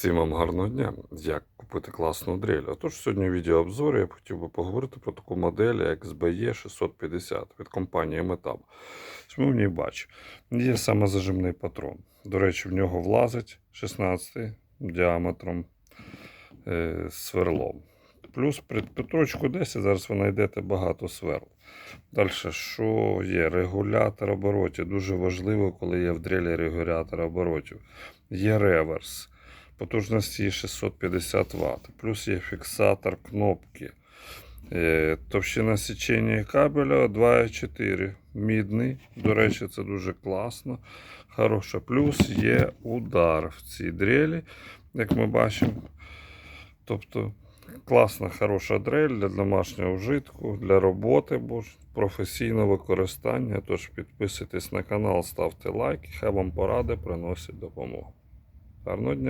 Всім вам гарного дня. Як купити класну дрель? Отож, сьогодні в відеообзорі я б хотів би поговорити про таку модель, як SBE 650 від компанії Metab. Що ми? Є самозажимний патрон. До речі, в нього влазить 16 діаметром е, сверлом. Плюс при петрочку 10, зараз ви знайдете багато сверл. Далі, що є? Регулятор оборотів. Дуже важливо, коли є в дрелі регулятор оборотів. Є реверс потужності 650 Вт. Плюс є фіксатор кнопки. Е, Товщина січення кабеля 2,4. Мідний. До речі, це дуже класно. Хороша. Плюс є удар в цій дрелі, як ми бачимо. Тобто класна, хороша дрель для домашнього вжитку, для роботи, бо ж професійне використання. Тож підписуйтесь на канал, ставте лайк, хай вам поради приносять допомогу. Гарного дня!